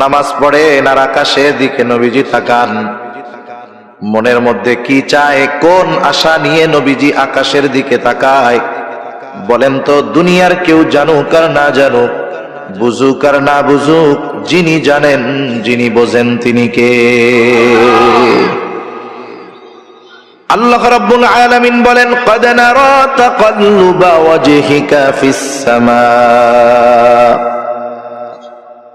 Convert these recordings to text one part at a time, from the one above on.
নামাজ পড়ে, এনার আকাশের দিকে নবীজি তাকান। মনের মধ্যে কি চায়, কোন আশা নিয়ে নবীজি আকাশের দিকে তাকায়? বলেন তো, দুনিয়ার কেউ জানুক আর না জানুক, বুঝুক আর না বুঝুক, যিনি জানেন, যিনি বোঝেন তিনি কে? আল্লাহ রাব্বুল আলামিন বলেন, কদ নারা তাকাল্লুবা ওয়াজহিকা ফিস সামা।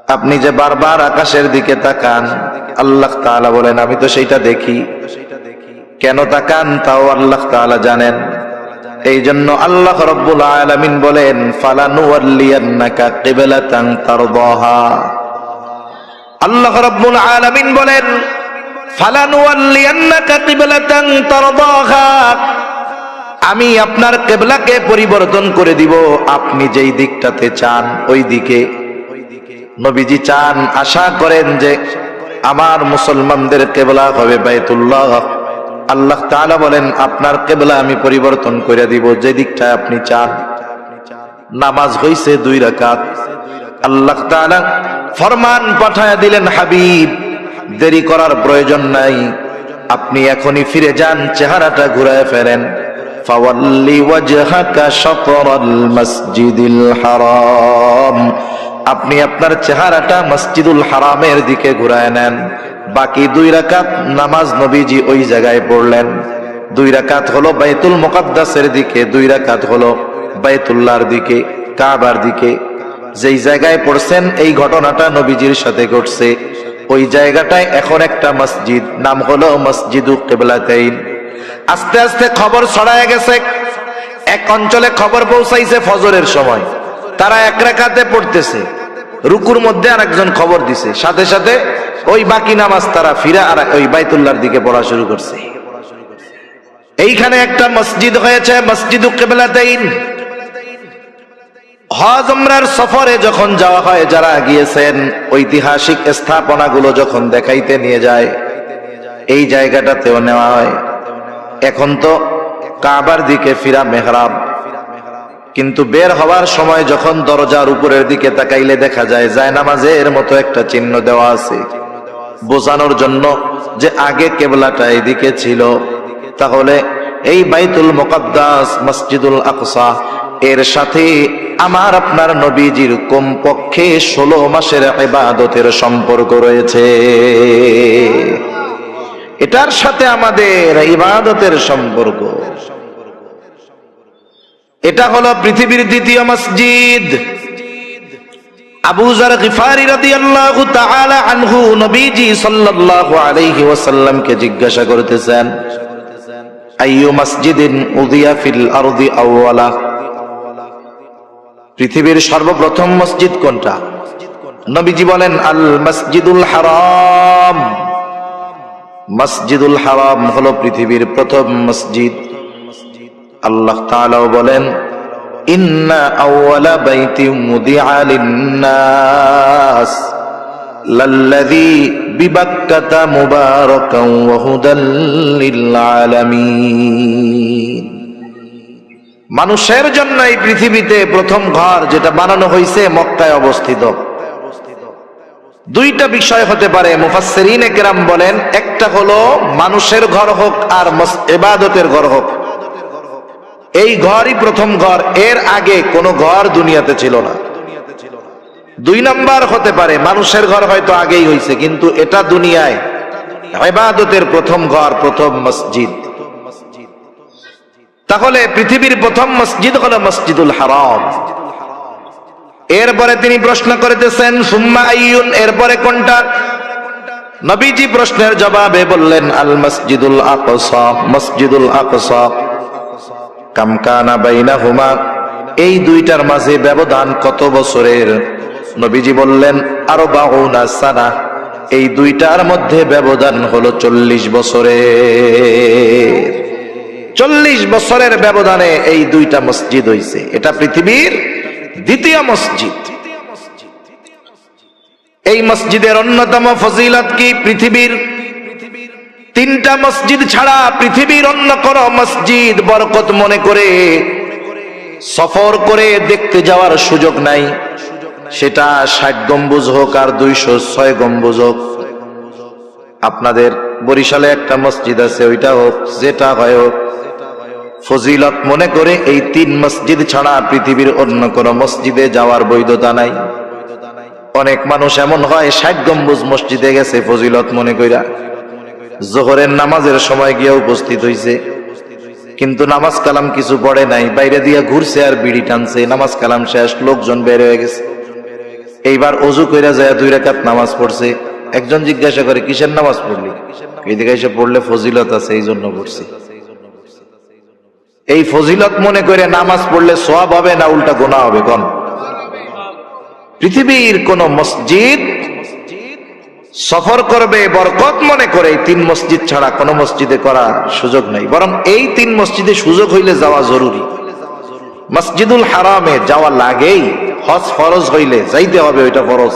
আপনি যে বারবার আকাশের দিকে তাকান, আল্লাহ তাআলা বলেন, আমি তো সেইটা দেখি। কেন তাকান? তাও আল্লাহ তাআলা জানেন। এই জন্য আল্লাহ রব্বুল আলামিন বলেন, ফালানুওয়াল্লিয়ান্নাকা কিবলাতান আল্লাহ বলেন আমি আপনার কেবলাকে পরিবর্তন করে দিব। আপনি যেই দিকটাতে চান, ওই দিকে। নবীজি চান, আশা করেন যে আমার মুসলমানদের কেবলা হবে বাইতুল্লাহ। আল্লাহ তাআলা বলেন, আপনার কেবলা আমি পরিবর্তন করে দিব, যে দিকটা আপনি চান। নামাজ হইছে দুই রাকাত। আল্লাহ তাআলা ফরমান পাঠায় দিলেন, হাবিব, দেরি করার প্রয়োজন নাই। আপনি এখনই ফিরে যান, চেহারাটা ঘুরায় ফেরেন ফাওয়াল্লি ওয়াজহাকা শাতরাল মাসজিদিল হারাম। আপনি আপনার চেহারাটা মসজিদুল হারামের দিকে ঘুরায় নেন। বাকি দুই রাকাত নামাজ নবীজি ওই জায়গায় পড়লেন। দুই রাকাত হলো বাইতুল মোকাদ্দাসের দিকে, দুই রাকাত হলো বাইতুল্লাহর দিকে, কাবার দিকে। যেই জায়গায় পড়ছেন, এই ঘটনাটা নবীজির সাথে ঘটছে। ওই জায়গাটায় এখন একটা মসজিদ, নাম হলো মসজিদু কেবলাতাইন। আস্তে আস্তে খবর ছড়ায় গেছে। এক অঞ্চলে খবর পৌঁছাইছে ফজরের সময়। তারা এক রেখাতে পড়তেছে। রুকুর মধ্যে আর একজন খবর দিছে। সাথে সাথে ওই বাকি নামাজ তারা ফিরা আর ওই বাইতুল্লার দিকে পড়া শুরু করছে। এইখানে একটা মসজিদ হয়েছে, মসজিদ হজ উমরার সফরে যখন যাওয়া হয়, যারা গিয়েছেন, ঐতিহাসিক স্থাপনাগুলো যখন দেখাইতে নিয়ে যায়, এই জায়গাটাতেও নেওয়া হয়। এখন তো কাবার দিকে ফিরা মেহরাব। কিন্তু বের হওয়ার সময় যখন দরজার উপরের দিকে তাকাইলে দেখা যায় যায় নামাজের মতো একটা চিহ্ন দেওয়া আছে। বোঝানোর জন্য যে আগে কেবলাটা এদিকে ছিল। তাহলে এই বাইতুল মোকাদ্দাস, মসজিদুল আকসা, এর সাথে আমার আপনার নবীজির কমপক্ষে ষোলো মাসের ইবাদতের সম্পর্ক রয়েছে। এটার সাথে আমাদের ইবাদতের সম্পর্ক। এটা হলো পৃথিবীর দ্বিতীয় মসজিদ। নবীজি আলাইহি জিজ্ঞাসা করতেছেন পৃথিবীর সর্বপ্রথম মসজিদ কোনটা? নবীজি বলেন, আল মসজিদুল হারাম। মসজিদুল হারাম হলো পৃথিবীর প্রথম মসজিদ। আল্লাহ বলেন মানুষের জন্য এই পৃথিবীতে প্রথম ঘর যেটা বানানো হয়েছে মক্কায় অবস্থিত। দুইটা বিষয় হতে পারে মুফাসসিরিনে কেরাম বলেন, একটা হলো মানুষের ঘর হোক আর এবাদতের ঘর হোক। এই ঘরই প্রথম ঘর। এর আগে কোনো ঘর দুনিয়াতে ছিল না। দুই নাম্বার হতে পারে, মানুষের ঘর হয়তো আগেই হয়েছে কিন্তু এটা দুনিয়ায় প্রথম ঘর, প্রথম মসজিদ। তাহলে পৃথিবীর প্রথম মসজিদ হল মসজিদুল হারাম। এরপরে তিনি প্রশ্ন করিতেছেন, সুম্মা আইয়ুন? এরপরে কোনটা? নবীজি প্রশ্নের জবাবে বললেন, আল মসজিদুল আকসা। মসজিদুল আকসা। কামকানা বাইনাহুমা। এই দুইটার মাঝে ব্যবধান কত বছরের? নবীজি বললেন আরও বাউনা সানা। এই দুইটার মধ্যে ব্যবধান হলো চল্লিশ বছরের। চল্লিশ বছরের ব্যবধানে এই দুইটা মসজিদ হইছে। এটা পৃথিবীর দ্বিতীয় মসজিদ। এই মসজিদের অন্যতম ফজিলত কি? পৃথিবীর তিনটা মসজিদ ছাড়া পৃথিবীর অন্য কোন মসজিদ বরকত মনে করে সফর করে দেখতে যাওয়ার সুযোগ নাই। সেটা ষাট গম্বুজ হোক আর দুইশো ছয় গম্বুজ হোক। আপনাদের বরিশালে একটা মসজিদ আছে, ওইটা হোক, যেটা হয় হোক। ফজিলত মনে করে এই তিন মসজিদ ছাড়া পৃথিবীর অন্য কোন মসজিদে যাওয়ার বৈধতা নাই। অনেক মানুষ এমন হয়, ষাট গম্বুজ মসজিদে গেছে ফজিলত মনে কইরা। জোহরের নামাজের সময় গিয়ে উপস্থিত হইছে। কিন্তু নামাজ কালাম কিছু পড়ে নাই, বাইরে দিয়ে ঘুরছে আর বিড়ি টানছে। নামাজ কালাম শেষ, লোকজন বের হয়ে গেছে। এইবার অজু কইরা যায়, দুই রেখাত নামাজ পড়ছে। একজন জিজ্ঞাসা করে, কিসের নামাজ পড়লি? এদিকে এসে পড়লে ফজিলত আছে এই জন্য পড়ছি। এই ফজিলত মনে করে নামাজ পড়লে সোয়াব হবে না, উল্টা গোনা হবে, কোন? পৃথিবীর কোন মসজিদ সফর করবে, বরকত মনে করে তিন মসজিদ ছাড়া কোন মসজিদে করার সুযোগ নাই। বরং এই তিন মসজিদে সুযোগ হইলে যাওয়া জরুরি। মসজিদুল হারামে যাওয়া লাগেই, হজ ফরজ হইলে যাইতে হবে, ওইটা ফরজ।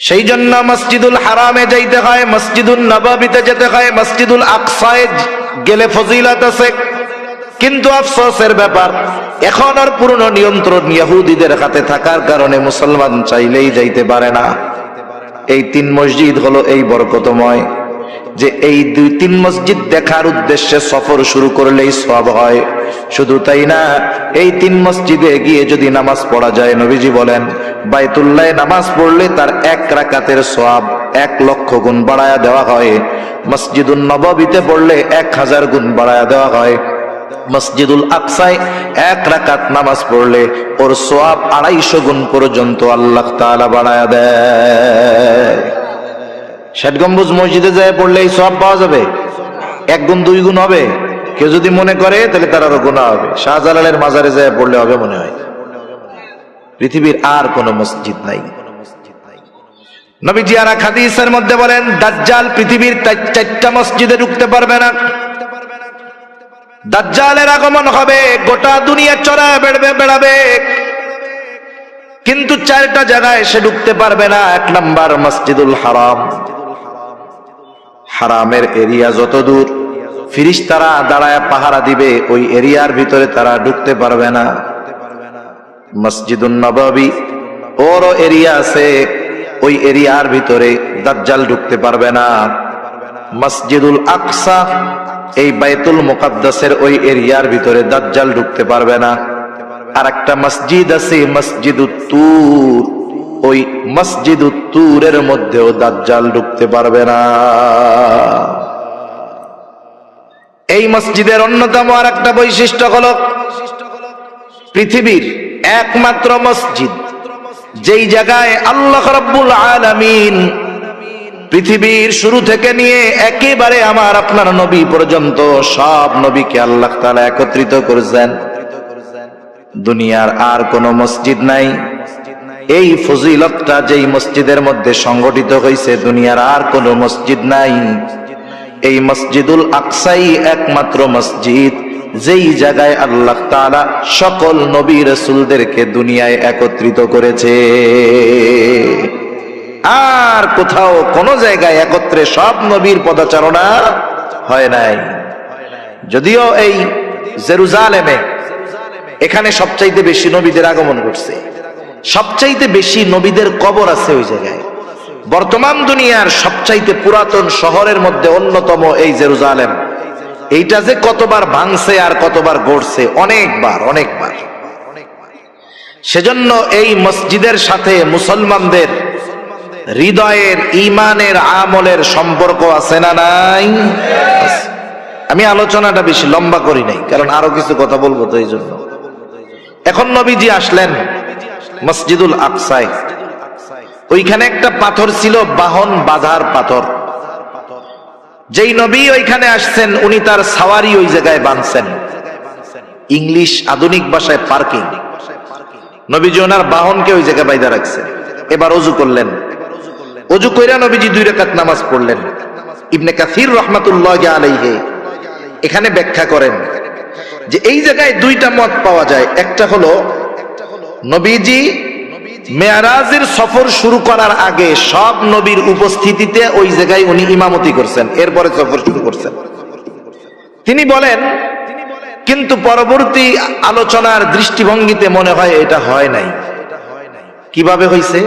সেই জন্য মসজিদুল হারামে যাইতে হয় মসজিদুল নবাবিতে যেতে হয়, মসজিদুল আকসায় গেলে ফজিলত আছে। কিন্তু আফসোসের ব্যাপার এখন আর পুরনো নিয়ন্ত্রণ ইয়াহুদিদের হাতে থাকার কারণে মুসলমান চাইলেই যাইতে পারে না। এই তিন মসজিদ হলো এই বরকতময়, যে এই দুই তিন মসজিদ দেখার উদ্দেশ্যে সফর শুরু করলেই সব হয়। শুধু তাই না, এই তিন মসজিদে গিয়ে যদি নামাজ পড়া যায়, নবীজি বলেন, বাইতুল্লাহ নামাজ পড়লে তার এক রাকাতের সব এক লক্ষ গুণ বাড়ায়া দেওয়া হয়। মসজিদুল নববীতে পড়লে এক হাজার গুণ বাড়ায়া দেওয়া হয়। মসজিদুল আকসায় এক রাকাত নামাজ পড়লে ওর সোয়াব আড়াইশো গুণ পর্যন্ত আল্লাহ তাআলা বাড়ায়া দেয়। ষাট গম্বুজ মসজিদে যায় পড়লে এই সব পাওয়া যাবে। এক গুণ, দুই গুণ হবে। কেউ যদি মনে করে, তাহলে তার আরও গুণা হবে। শাহজালালের মাজারে যায় পড়লে হবে মনে হয়। পৃথিবীর আর কোন মসজিদ নাই। নবীজি আর এক হাদিসের মধ্যে বলেন, দাজ্জাল পৃথিবীর চার- চারটা মসজিদে ঢুকতে পারবে না। দাজ্জালের আগমন হবে, গোটা দুনিয়া চড়া বেড়বে, বেড়াবে। কিন্তু চারটা জায়গায় সে ঢুকতে পারবে না, এক নাম্বার মসজিদুল হারাম। হারামের এরিয়া যত দূর ফিরিস তারা দাঁড়ায় পাহারা দিবে, ওই এরিয়ার ভিতরে তারা ঢুকতে পারবে না। মসজিদুল নবাবী, ওরও এরিয়া আছে, ওই এরিয়ার ভিতরে দাজ্জাল ঢুকতে পারবে না। মসজিদুল আকসা এই বাইতুল মোকাদ্দাসের ওই এরিয়ার ভিতরে দাজ্জাল ঢুকতে পারবে না। আর একটা মসজিদ আছে মসজিদ উত্তুর ওই মসজিদ উত্তুরের মধ্যেও দাজ্জাল ঢুকতে পারবে না। এই মসজিদের অন্যতম আর একটা বৈশিষ্ট্য হল পৃথিবীর একমাত্র মসজিদ। যেই জায়গায় আল্লাহ রব্বুল আলামিন পৃথিবীর শুরু থেকে নিয়ে একেবারে আমার আপনার নবী পর্যন্ত সব নবীকে আল্লাহ তাআলা একত্রিত করেছেন। দুনিয়ার আর কোন মসজিদ নাই। এই ফজিলতটা যেই মসজিদের মধ্যে সংগঠিত হয়েছে, দুনিয়ার আর কোন মসজিদ নাই। এই মসজিদুল আকসাই একমাত্র মসজিদ, যেই জায়গায় আল্লাহ তাআলা সকল নবী রসুলদেরকে দুনিয়ায় একত্রিত করেছে। আর কোথাও কোন জায়গায় একত্রে সব নবীর পদাচারণা হয় নাই। যদিও এই জেরুজালেমে এখানে সবচাইতে বেশি নবীদের আগমন ঘটছে। সবচাইতে বেশি নবীদের কবর আছে ওই জায়গায়। বর্তমান দুনিয়ার সবচাইতে পুরাতন শহরের মধ্যে অন্যতম এই জেরুজালেম। এইটা যে কতবার ভাঙছে আর কতবার গড়ছে, অনেকবার অনেকবার। সেজন্য এই মসজিদের সাথে মুসলমানদের হৃদয়ের ইমানের আমলের সম্পর্ক আছে না নাই? আমি আলোচনাটা বেশি লম্বা করি নাই, কারণ আরও কিছু কথা বলব তো এই জন্য এখন নবীজি আসলেন মসজিদুল আকসায়। ওইখানে একটা পাথর ছিল, বাহন বাধার পাথর। যেই নবী ওইখানে আসছেন, উনি তার সাওয়ারি ওই জায়গায় বাঁধছেন। ইংলিশ আধুনিক ভাষায় পার্কিং। নবীজি ওনার বাহনকে ওই জায়গায় বাইদা রাখছেন। এবার অজু করলেন। অজু কইরা নবীজি দুই রাকাত নামাজ পড়লেন। ইবনে কাসির রহমাতুল্লাহ আলাইহে এখানে ব্যাখ্যা করেন যে এই জায়গায় দুইটা মত পাওয়া যায়। একটা হলো, নবীজি মেয়ারাজের সফর শুরু করার আগে সব নবীর উপস্থিতিতে ওই জায়গায় উনি ইমামতি করছেন, এরপরে সফর শুরু করছেন। তিনি বলেন, কিন্তু পরবর্তী আলোচনার দৃষ্টিভঙ্গিতে মনে হয় এটা হয় নাই। কীভাবে হইছে?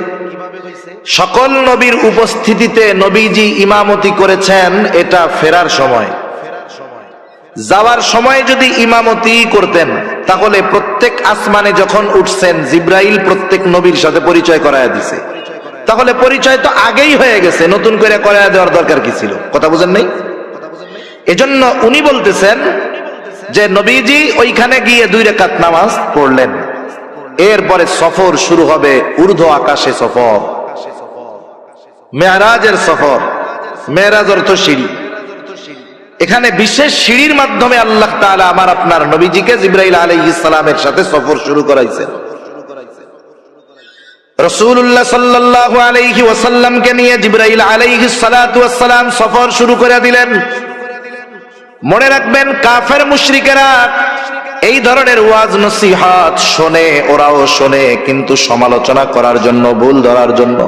সকল নবীর উপস্থিতিতে নবীজি ইমামতি করেছেন এটা ফেরার সময়। যাওয়ার সময় যদি ইমামতি করতেন তাহলে প্রত্যেক আসমানে যখন উঠছেন জিব্রাইল প্রত্যেক নবীর সাথে পরিচয় করায় দিছে। তাহলে পরিচয় তো আগেই হয়ে গেছে নতুন করে করায় দেওয়ার দরকার কি ছিল? কথা বুঝেন নাই? এজন্য উনি বলতেছেন যে নবীজি ওইখানে গিয়ে দুই রেখাত নামাজ পড়লেন। এরপরে সফর শুরু হবে ঊর্ধ্ব আকাশে সফর। মেয়ারাজের সফর, মেয়ারাজ অর্থ সিঁড়ি। এখানে বিশেষ সিঁড়ির মাধ্যমে আল্লাহ তাআলা আমার আপনার নবীজিকে জিব্রাইল আলাইহিস সালামের সাথে সফর শুরু করাইছেন। সফর শুরু করে দিলেন। মনে রাখবেন কাফের মুশরিকেরা এই ধরনের ওয়াজ নসিহাত শোনে, ওরাও শোনে, কিন্তু সমালোচনা করার জন্য, ভুল ধরার জন্য,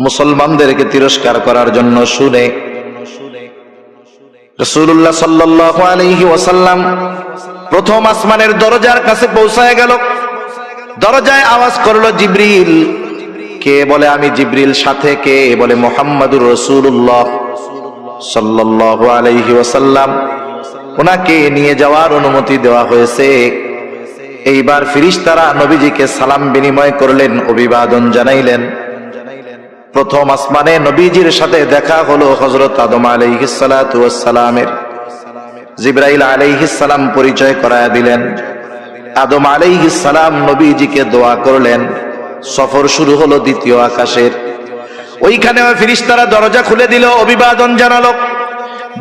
মুসলমানদেরকে তিরস্কার করার জন্য শুনে। রসুল্লাহ সাল্লাল্লাহু আলাইহি ওয়াসাল্লাম প্রথম আসমানের দরজার কাছে পৌঁছায় গেল। দরজায় আওয়াজ করল, জিব্রিল। কে বলে, আমি জিব্রিল, সাথে কে? বলে, মোহাম্মদুর রসুল্লাহ সাল্লাল্লাহু আলাইহি ওয়াসাল্লাম। ওনাকে নিয়ে যাওয়ার অনুমতি দেওয়া হয়েছে। এইবার ফিরিস্তারা নবীজিকে সালাম বিনিময় করলেন, অভিবাদন জানাইলেন। প্রথম আসমানে নবীজির সাথে দেখা হলো হজরত আদম আলাইহিসালামের জিব্রাইল আলাইহিসালাম পরিচয় করায় দিলেন। আদম আলাইহিসালাম নবীজিকে দোয়া করলেন। সফর শুরু হলো দ্বিতীয় আকাশের। ওইখানে ফিরিস্তারা দরজা খুলে দিল, অভিবাদন জানালো।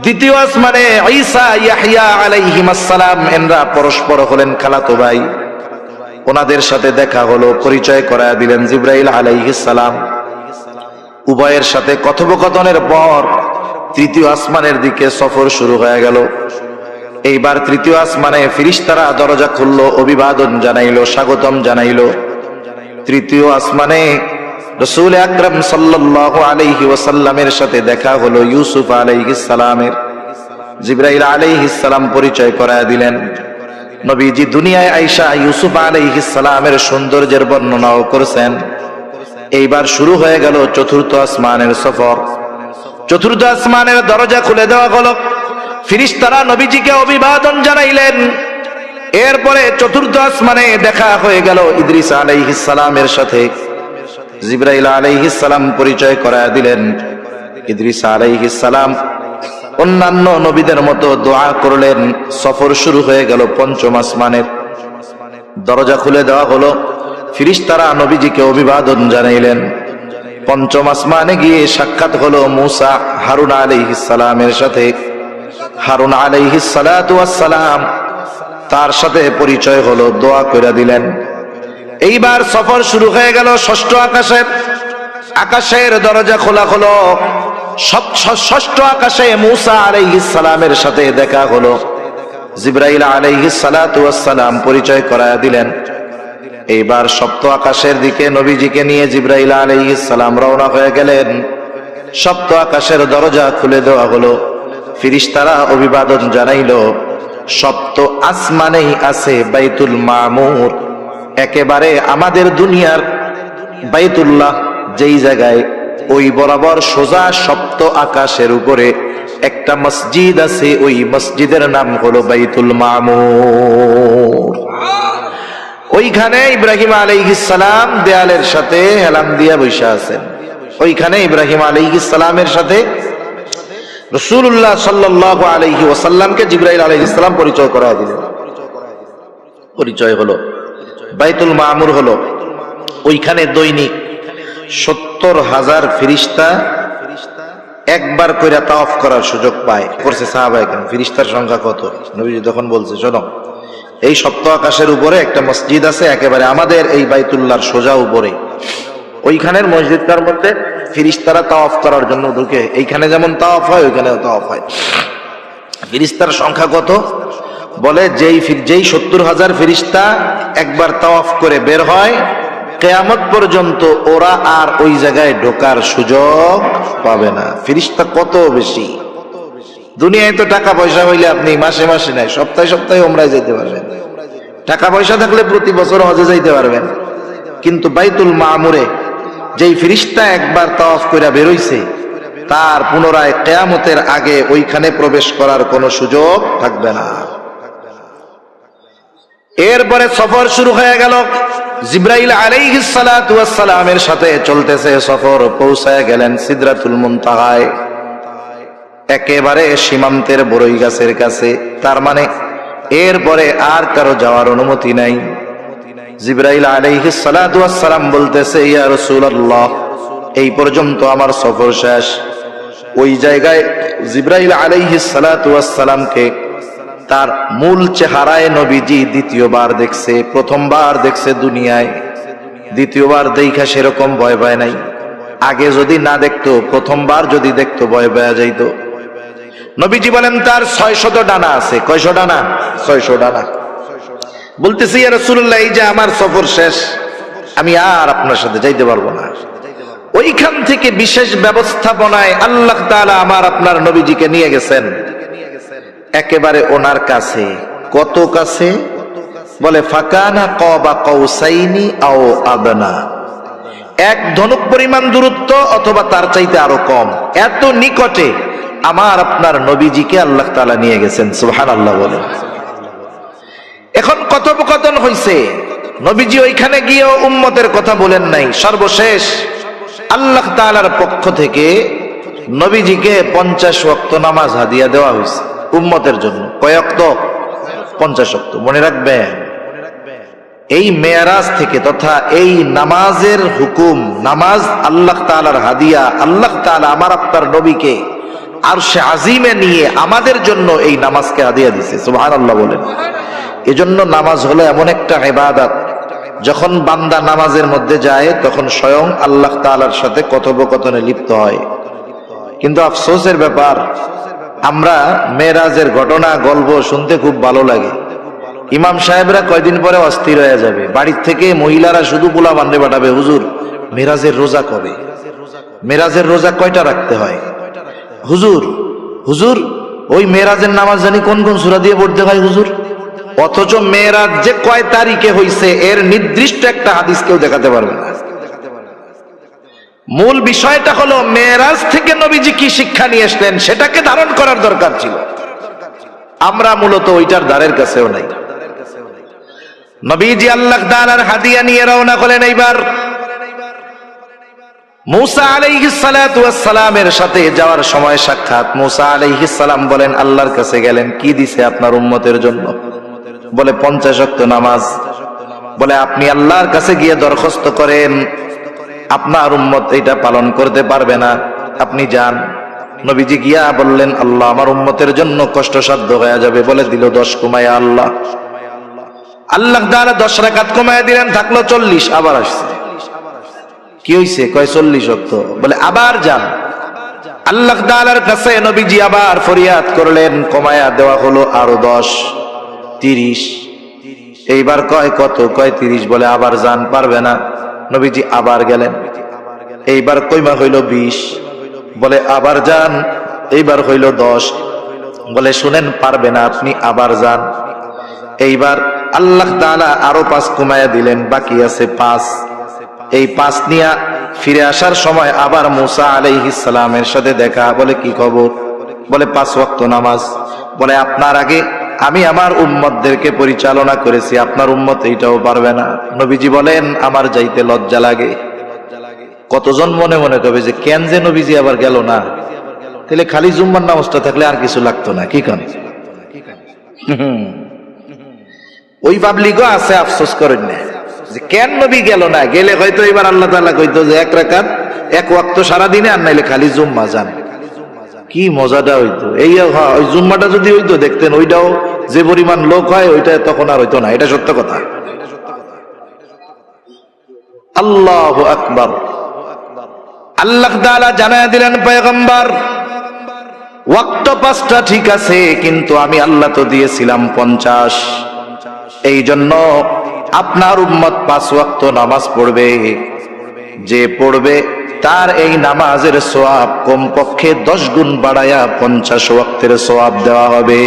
দ্বিতীয় আসমানে ঈসা ইয়াহইয়া আলাইহিমাসসালাম এনরা পরস্পর হলেন খালাতো ভাই। ওনাদের সাথে দেখা হলো, পরিচয় করায় দিলেন জিব্রাইল আলাইহিস সালাম উভয়ের সাথে কথোপকথনের পর তৃতীয় আসমানের দিকে সফর শুরু হয়ে গেল। এইবার তৃতীয় আসমানে ফিরিস্তারা দরজা খুললো, অভিবাদন জানাইল, স্বাগতম জানাইল। তৃতীয় আসমানে রসুল আকরম সাল্লাল্লাহু আলাইহি ওয়াসাল্লামের সাথে দেখা হলো ইউসুফ আলাইহিস সালামের। জিব্রাইল আলাইহিস সালাম পরিচয় করায় দিলেন। নবীজি দুনিয়ায় আইসা ইউসুফ আলাইহিস সালামের সৌন্দর্যের বর্ণনাও করেছেন। এইবার শুরু হয়ে গেল চতুর্থ আসমানের সফর। চতুর্থ আসমানের দরজা খুলে দেওয়া হলো। ফিরিস্তারা নবীজিকে অভিবাদন জানাইলেন। এরপরে চতুর্থ আসমানে দেখা হয়ে গেল ইদ্রিস আলাইহিস সালামের সাথে। জিব্রাইল আলাইহিস সালাম পরিচয় করায় দিলেন। ইদ্রিস আলাইহিস সালাম অন্যান্য নবীদের মতো দোয়া করলেন। সফর শুরু হয়ে গেল পঞ্চম আসমানের। দরজা খুলে দেওয়া হলো। ফিরিস্তারা নবীজিকে অভিবাদন জানাইলেন। পঞ্চম আসমানে গিয়ে সাক্ষাৎ হলো মুসা হারুন আলাইহিস সালামের সাথে। হারুন সালাম তার সাথে পরিচয় হলো, দোয়া করে দিলেন। এইবার সফর শুরু হয়ে গেল ষষ্ঠ আকাশের আকাশের দরজা খোলা হলো। ষষ্ঠ আকাশে মুসা আলাইহিস সালামের সাথে দেখা হলো। জিব্রাইল আলাইহিস সালাতু সালাম পরিচয় করায় দিলেন। এইবার সপ্ত আকাশের দিকে নবীজিকে নিয়ে জিব্রাইল আলাইহিস সালাম রওনা হয়ে গেলেন। সপ্ত আকাশের দরজা খুলে দেওয়া হলো। ফিরিস্তারা অভিবাদন জানাইল, সপ্ত আসমানেই আছে বাইতুল মামুর। একেবারে আমাদের দুনিয়ার বাইতুল্লাহ, যেই জায়গায় ওই বরাবর সোজা সপ্ত আকাশের উপরে একটা মসজিদ আছে, ওই মসজিদের নাম হলো বাইতুল মামুর। ওইখানে ইব্রাহিম সালাম দেয়ালের সাথে হেলাম দিয়া বৈশা আছেন। ওইখানে ইব্রাহিম সালামের সাথে রসুল্লাহ সাল্লাহ আলহি ওসাল্লামকে জিব্রাইল আলহ ইসলাম পরিচয় করা দিলেন। পরিচয় হলো বাইতুল মামুর হলো ওইখানে দৈনিক সত্তর হাজার ফিরিস্তা একবার কইরা তাওয়াফ করার সুযোগ পায়। করছে সাহাবা ফিরিস্তার সংখ্যা কত? নবীজি তখন বলছে, শোনো, এই সপ্ত আকাশের উপরে একটা মসজিদ আছে, একেবারে আমাদের এই বাইতুল্লাহর সোজা উপরে। ওইখানের মসজিদটার মধ্যে ফিরিস্তারা তাওয়াফ করার জন্য ঢুকে। এইখানে যেমন তাওয়াফ হয়, ওইখানেও তাওয়াফ হয়। ফিরিস্তার সংখ্যা কত? বলে, যেই যেই সত্তর হাজার ফিরিস্তা একবার তাওয়াফ করে বের হয়, কেয়ামত পর্যন্ত ওরা আর ওই জায়গায় ঢোকার সুযোগ পাবে না। ফিরিস্তা কত বেশি? দুনিয়ায় তো টাকা পয়সা হইলে আপনি মাসে মাসে নাই, সপ্তাহে সপ্তাহে ওমরায় যেতে পারবেন। টাকা পয়সা থাকলে প্রতি বছর হজে যাইতে পারবেন। কিন্তু বাইতুল মামুরে যেই ফিরিস্তা একবার তফ করে বেরোইছে, তার পুনরায় কেয়ামতের আগে ওইখানে প্রবেশ করার কোনো সুযোগ থাকবে না। এরপরে সফর শুরু হয়ে গেল। জিব্রাইল আলাইহিসসালামের সাথে চলতেছে সফর, পৌঁছায় গেলেন সিদরাতুল মুনতাহায়। একেবারে সীমান্তের বড়ই গাছের কাছে। তার মানে এরপরে আর কারও যাওয়ার অনুমতি নাই। জিব্রাইল আলাইহিসসালাম বলতেছে, ইয়া রাসূলুল্লাহ, এই পর্যন্ত আমার সফর শেষ। ওই জায়গায় জিব্রাইল আলাইহিসসালামকে তার মূল চেহারায় নবীজি দ্বিতীয়বার দেখছে, প্রথমবার দেখছে দুনিয়ায়। দ্বিতীয়বার দেখা সেরকম ভয় পায় নাই। আগে যদি না দেখতো, প্রথমবার যদি দেখতো, ভয় পাওয়া যাইতো। নবীজি বলেন, তার ছয়শত ডানা আছে। কয়শো ডানা? ছয়শো ডানা। বলতেছি রসুল্লাহ এই যে আমার সফর শেষ, আমি আর আপনার সাথে যাইতে পারব না। ওইখান থেকে বিশেষ ব্যবস্থাপনায় আল্লাহ তাআলা আমার আপনার নবীজিকে নিয়ে গেছেন। একেবারে ওনার কাছে। কত কাছে? বলে, ফাকানা কবা কৌসাইনি আও আদনা এক ধনুক পরিমাণ দূরত্ব অথবা তার চাইতে আরও কম। এত নিকটে আমার আপনার নবীজিকে আল্লাহ তাআলা নিয়ে গেছেন সুবহান আল্লাহ বলে। এখন কথোপকথন হইছে। নবীজি ওইখানে গিয়েও উম্মতের কথা বলেন নাই। সর্বশেষ আল্লাহ তালার পক্ষ থেকে নবীজিকে পঞ্চাশ ওয়াক্ত নামাজ হাদিয়া দেওয়া হয়েছে উম্মতের জন্য। কয়ক্ত পঞ্চাশ ওয়াক্ত। মনে রাখবেন এই মেয়ারাজ থেকে তথা এই নামাজের হুকুম, নামাজ আল্লাহ তালার হাদিয়া, আল্লাহ তাআলা আমার আপনার নবীকে আর সে আজিমে নিয়ে আমাদের জন্য এই নামাজকে হাদিয়া দিছে, সুবহানাল্লাহ বলেন। এজন্য নামাজ হলো এমন একটা ইবাদত। যখন বান্দা নামাজের মধ্যে যায়, তখন স্বয়ং আল্লাহ তালার সাথে কথোপকথনে লিপ্ত হয়। কিন্তু আফসোসের ব্যাপার আমরা মেরাজের ঘটনা, গল্প শুনতে খুব ভালো লাগে। ইমাম সাহেবরা কয়দিন পরে অস্থির হয়ে যাবে। বাড়ির থেকে মহিলারা শুধু পোলা বান্ধে পাঠাবে। হুজুর মেরাজের রোজা কবে? মেরাজের রোজা কয়টা রাখতে হয়? হুজুর হুজুর, ওই মেরাজের নামাজ জানি কোন কোন সুরা দিয়ে পড়তে হয় হুজুর? অথচ মেয়েরাজ যে কয় তারিখে হইছে, এর নির্দিষ্ট একটা হাদিস কেউ দেখাতে পারবে না। মূল বিষয়টা হলো, মেয়েরাজ থেকে নবীজি কি শিক্ষা নিয়ে এসলেন, সেটাকে ধারণ করার দরকার ছিল। আমরা মূলত ওইটার দ্বারের কাছেও নাই। নবীজি আল্লাহ দালার হাদিয়া নিয়ে রওনা হলেন এইবার। মুসা আলাইহিসসালামের সাথে যাওয়ার সময় সাক্ষাৎ। মুসা আলাইহিসসালাম বলেন, আল্লাহর কাছে গেলেন, কি দিছে আপনার উম্মতের জন্য? বলে, পঞ্চাশ অক্ত নামাজ। বলে, আপনি আল্লাহর কাছে গিয়ে দরখাস্ত করেন। আপনার উম্মত এটা পালন করতে পারবে না। আপনি যান। নবীজি গিয়া বললেন, আল্লাহ আমার উম্মতের জন্য কষ্টসাধ্য হয়ে যাবে। বলে দিল, দশ কমায়া আল্লাহ। আল্লাহ দ্বারা দশ রাকাত কমায় দিলেন, থাকল চল্লিশ, আবার আসছে। কি হইছে? কয়, চল্লিশ অক্ত। বলে, আবার যান। আল্লাহ দালার কাছে নবীজি আবার ফরিয়াদ করলেন, কমায়া দেওয়া হলো আরও দশ, তিরিশ। এইবার কয়, কত? কয়, তিরিশ। বলে, আবার যান, পারবে না। নবীজি আবার গেলেন। এইবার কইমা হইল বিশ? বলে, আবার যান। এইবার হইল দশ। বলে, শুনেন, পারবে না, আপনি আবার যান। এইবার আল্লাহ তাআলা আরও পাঁচ কমায়া দিলেন, বাকি আছে পাঁচ। এই পাঁচ নিয়া ফিরে আসার সময় আবার মুসা আলাইহিস সালামের সাথে দেখা। বলে, কি খবর? বলে, পাঁচ ওয়াক্ত নামাজ। বলে, আপনার আগে আমি আমার উম্মতদেরকে পরিচালনা করেছি, আপনার উম্মত এইটাও পারবে না। নবীজি বলেন, আমার যাইতে লজ্জা লাগে। কতজন মনে মনে কবে যে, কেন যে নবীজি আবার গেল না? তাহলে খালি জুম্মার নামাজটা থাকলে আর কিছু লাগতো না, কি কান। ওই পাবলিকও আছে, আফসোস করেন না। যে, কেন নবী গেল না? গেলে হয়তো এবার আল্লাহ তাআলা কইতো যে, এক রাকাত, এক ওয়াক্ত সারা দিনে আর নাইলে খালি জুম্মা যান। কি মজাটা হইতো? এই হ্যাঁ, ওই জুম্মাটা যদি হইতো দেখতেন ওইটাও যে পরিমাণ লোক হয় ওইটা তখন আর হইতো না। এটা সত্য কথা। আল্লাহ আকবার। আল্লাহ জানায় দিলেন পয়গম্বর ওয়াক্ত পাঁচটা ঠিক আছে কিন্তু আমি আল্লাহ তো দিয়েছিলাম পঞ্চাশ। এই জন্য আপনার উম্মত পাঁচ ওয়াক্ত নামাজ পড়বে। যে পড়বে তার এই নামাজের সোয়াব কমপক্ষে দশ গুণ বাড়ায়া পঞ্চাশ ওয়াক্তের সোয়াব দেওয়া হবে।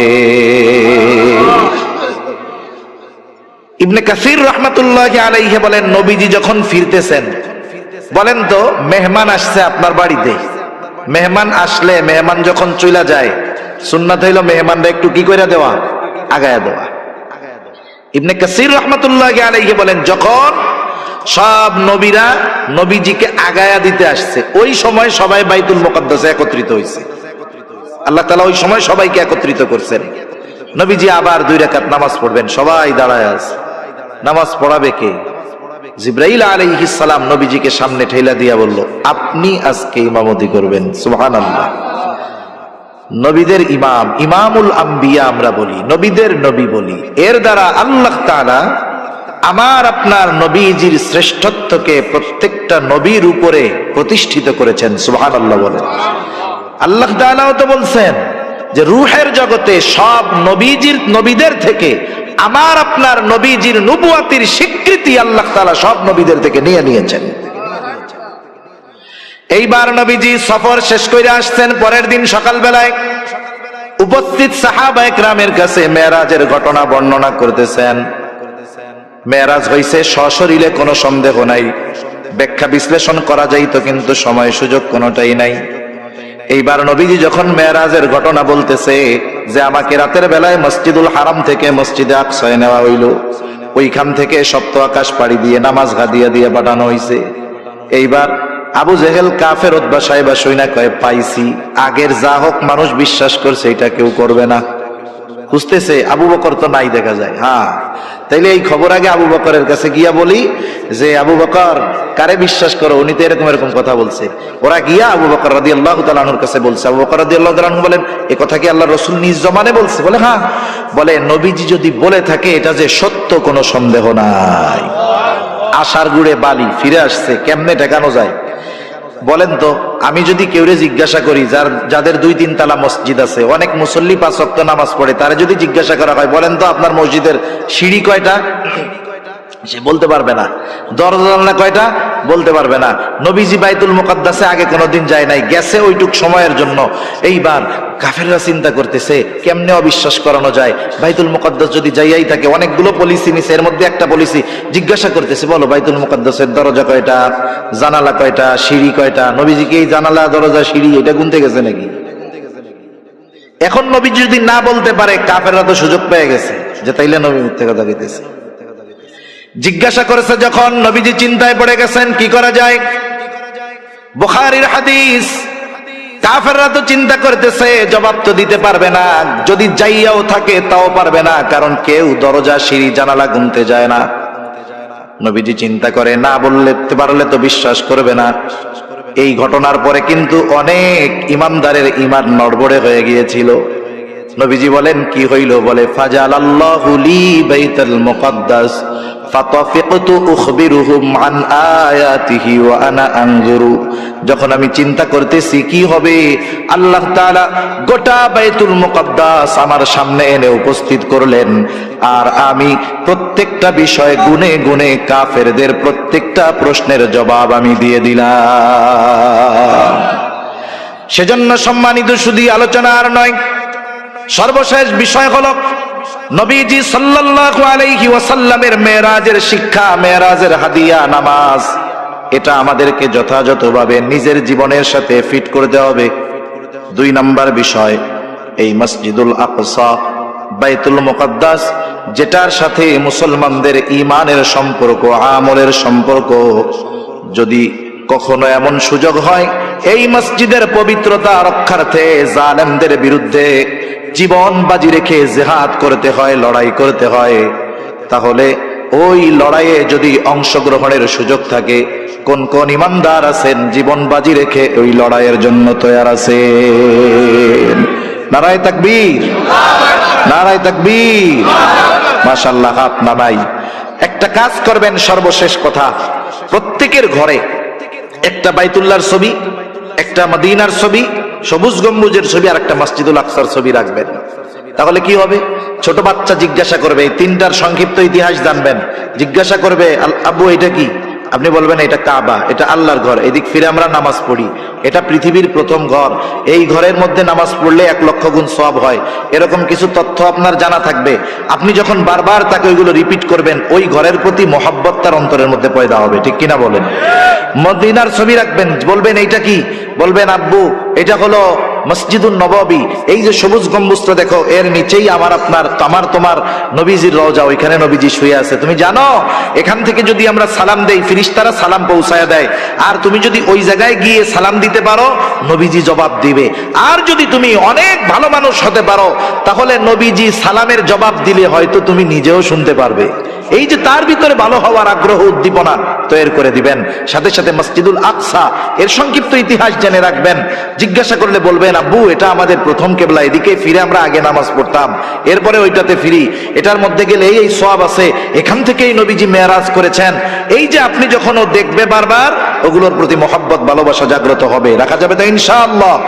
ইবনে কাসির রহমাতুল্লাহ আলাইহে বলেন, নবীজি যখন ফিরতেছেন, বলেন তো, মেহমান আসছে আপনার বাড়িতে। মেহমান আসলে, মেহমান যখন চইলা যায়, সুন্নাত হইল মেহমানরা একটু কি করে দেওয়া? আগায়া দেওয়া। ইবনে কাসির রহমাতুল্লাহ আলাইহি বলেন, যখন সব নবীরা নবীজিকে আগায়া দিতে আসছে। ওই সময় সবাই বাইতুল মুকদ্দাসে একত্রিত হয়েছে আল্লাহ তাআলা ওই সময় সবাইকে একত্রিত করছেন। নবীজি আবার দুই রাকাত নামাজ পড়বেন। সবাই দাঁড়ায় আছে। নামাজ পড়াবে কে? জিব্রাইল সালাম নবীজিকে সামনে ঠেলা দিয়া বলল, আপনি আজকে ইমামতি করবেন। সুবহানাল্লাহ। নবীদের ইমাম, ইমামুল আম্বিয়া আমরা বলি, নবীদের নবী বলি। এর দ্বারা আল্লাহ তাআলা আমার আপনার নবীজির শ্রেষ্ঠত্বকে প্রত্যেকটা নবীর উপরে প্রতিষ্ঠিত করেছেন, সুবহানাল্লাহ বলেন। আল্লাহ তাআলাও তো বলছেন যে রুহের জগতে সব নবীজির নবীদের থেকে, আমার আপনার নবীজির নবুয়াতির স্বীকৃতি আল্লাহ তাআলা সব নবীদের থেকে নিয়ে নিয়েছেন। এইবার নবীজি সফর শেষ করে আসছেন পরের দিন সকালবেলায়। উপস্থিত সাহাবা একরামের কাছে মেয়েরাজের ঘটনা বর্ণনা করতেছেন। মেয়েরাজ হইছে, সশরীরে কোনো সন্দেহ নাই। ব্যাখ্যা বিশ্লেষণ করা যাইতো, কিন্তু সময় সুযোগ কোনোটাই নাই। এইবার নবীজি যখন মেয়েরাজের ঘটনা বলতেছে যে আমাকে রাতের বেলায় মসজিদুল হারাম থেকে মসজিদে আকসয় নেওয়া হইল, ওইখান থেকে সপ্ত আকাশ পাড়ি দিয়ে, নামাজ গাদিয়া দিয়ে পাঠানো হইছে। এইবার আবু জেহেল কাফের উদ্বা সাহেবা সৈনা কয়ে পাইছি। আগের যা হোক, মানুষ বিশ্বাস করছে, এটা কেউ করবে না। খুঁজতেছে, আবু বকর তো নাই দেখা যায়। হ্যাঁ তাইলে এই খবর আগে আবু বকরের কাছে গিয়া বলি যে, আবু বকর, কারে বিশ্বাস করো? উনি তো এরকম এরকম কথা বলছে। ওরা গিয়া আবু বকর রাদি আল্লাহ তালাহুর কাছে বলছে। আবু বকর রাদি আল্লাহ তালাহু বলেন, এ কথা কি আল্লাহ রসুল নিজ জমানে বলছে? বলে হ্যাঁ। বলে, নবীজি যদি বলে থাকে, এটা যে সত্য কোনো সন্দেহ নাই। আশার গুড়ে বালি ফিরে আসছে, কেমনে ঠেকানো যায়? বলেন তো, আমি যদি কেউরে জিজ্ঞাসা করি, যার, যাদের দুই তিন তালা মসজিদ আছে, অনেক মুসল্লি পাঁচ নামাজ পড়ে, তারা যদি জিজ্ঞাসা করা হয়, বলেন তো আপনার মসজিদের সিঁড়ি কয়টা? সে বলতে পারবে না। দরজা কয়টা? বলতে পারবে না। নবীজি বাইতুল মুকাদ্দাসে আগে কোনোদিন যায় নাই, গেছে ওইটুক সময়ের জন্য। এইবার কাফেররা চিন্তা করতেছে, কেমনে অবিশ্বাস করানো যায়? বাইতুল মুকাদ্দাস যদি যাইয়াই থাকে, অনেকগুলো পলিসি নিছে, এর মধ্যে একটা পলিসি জিজ্ঞাসা করতেছে, বলো বাইতুল মুকাদ্দাসের দরজা কয়টা? জানালা কয়টা? সিঁড়ি কয়টা? নবীজিকে এই জানালা, দরজা, সিঁড়ি, এটা গুনতে গেছে নাকি? এখন নবীজি যদি না বলতে পারে, কাফেররা তো সুযোগ পেয়ে গেছে, যে তাইলে নবী মিথ্যে কথা কইতেছে। জিজ্ঞাসা করেছে যখন নবীজি চিন্তায় পড়ে গেছেন, কি করা যায়? বুখারীর হাদিস। কাফেররা তো চিন্তা করতেছে, জবাব তো দিতে পারবে না। যদি যাইয়াও থাকে, তাও পারবে না, কারণ কেউ দরজা, সিঁড়ি, জানালা গুনতে যায় না। নবীজি চিন্তা করে, না বললে পারলে তো বিশ্বাস করবে না। এই ঘটনার পরে কিন্তু অনেক ইমানদারের ইমান নড়বড়ে হয়ে গিয়েছিল। নবীজি বলেন, কি হইল? বলে ফাজাল আল্লাহু লি বাইতুল মুকদ্দাস যখন আমি চিন্তা করতেছি, কি হবে? আল্লাহ তাআলা গোটা বাইতুল মুকদ্দাস আমার সামনে এনে উপস্থিত করলেন। আর আমি প্রত্যেকটা বিষয় গুনে গুনে কাফেরদের প্রত্যেকটা প্রশ্নের জবাব আমি দিয়ে দিলাম। সেজন্য সম্মানিত শুধু আলোচনা আর নয় সর্বশেষ বিষয় হলো নবীজি সাল্লাল্লাহু আলাইহি ওয়াসাল্লামের মেরাজের শিক্ষা মেরাজের হাদিয়া, নামাজ। এটা আমাদেরকে যথাযথভাবে নিজের জীবনের সাথে ফিট করতে হবে। দুই নাম্বার বিষয়, এই মসজিদুল আকসা, বাইতুল মুকদ্দাস, যেটার সাথে মুসলমানদের ইমানের সম্পর্ক, আমলের সম্পর্ক। যদি কখনো এমন সুযোগ হয়, এই মসজিদের পবিত্রতা রক্ষার্থে জালেমদের বিরুদ্ধে জীবন বাজি রেখে জেহাদ করতে হয়, লড়াই করতে হয়। তাহলে ওই লড়াইয়ে যদি অংশগ্রহণের সুযোগ থাকে, কোন কোন ইমানদার আছেন, জীবন বাজি রেখে ওই লড়াইয়ের জন্য তৈয়ার আছে নারায় তাকবীর নারায় তাকবীর। মাশাল্লাহ হাত নামাই। একটা কাজ করবেন, সর্বশেষ কথা। প্রত্যেকের ঘরে একটা বাইতুল্লার ছবি, একটা মদিনার ছবি সবুজ গম্বুজের ছবি আর একটা মসজিদুল আকসার ছবি রাখবেন। তাহলে কি হবে? ছোট বাচ্চা জিজ্ঞাসা করবে, এই তিনটার সংক্ষিপ্ত ইতিহাস জানবেন? জিজ্ঞাসা করবে আব্বু, এটা কি? আপনি বলবেন, এটা কাবা, এটা আল্লাহর ঘর, এদিক ফিরে আমরা নামাজ পড়ি। এটা পৃথিবীর প্রথম ঘর। এই ঘরের মধ্যে নামাজ পড়লে এক লক্ষ গুণ সব হয়। এরকম কিছু তথ্য আপনার জানা থাকবে। আপনি যখন বারবার তাকে ওইগুলো রিপিট করবেন, ওই ঘরের প্রতি মহাব্বত তার অন্তরের মধ্যে পয়দা হবে। ঠিক কিনা বলেন? মদিনার ছবি রাখবেন, বলবেন, এইটা কি? বলবেন, আব্বু এটা হলো মসজিদুল নবাবী, এই যে সবুজ গম্বুজটা দেখো, এর নিচেই আমার আপনার, আমার তোমার নবীজির রওজা, ওইখানে নবীজি শুয়ে আছে। তুমি জানো, এখান থেকে যদি আমরা সালাম দেই, ফিরিস্তারা সালাম পৌঁছায় দেয়। আর তুমি যদি ওই জায়গায় গিয়ে সালাম দিতে পারো, নবীজি জবাব দিবে। আর যদি তুমি অনেক ভালো মানুষ হতে পারো, তাহলে নবীজি সালামের জবাব দিলে হয়তো তুমি নিজেও শুনতে পারবে। এই যে তার ভিতরে ভালো হওয়ার আগ্রহ, উদ্দীপনা তৈরি করে দিবেন। সাথে সাথে মসজিদুল আকসা, এর সংক্ষিপ্ত ইতিহাস জেনে রাখবেন। জিজ্ঞাসা করলে বলবেন আব্বু, এটা আমাদের প্রথম কেবলা, এদিকে ফিরে আমরা আগে নামাজ পড়তাম। এরপরে ওইটাতে ফিরি। এটার মধ্যে গেলে এই এই সব আছে। এখান থেকেই নবীজি মেয়ারাজ করেছেন। এই যে আপনি যখন ও দেখবে বারবার, ওগুলোর প্রতি মহাব্বত, ভালোবাসা জাগ্রত হবে। রাখা যাবে তো ইনশাআল্লাহ।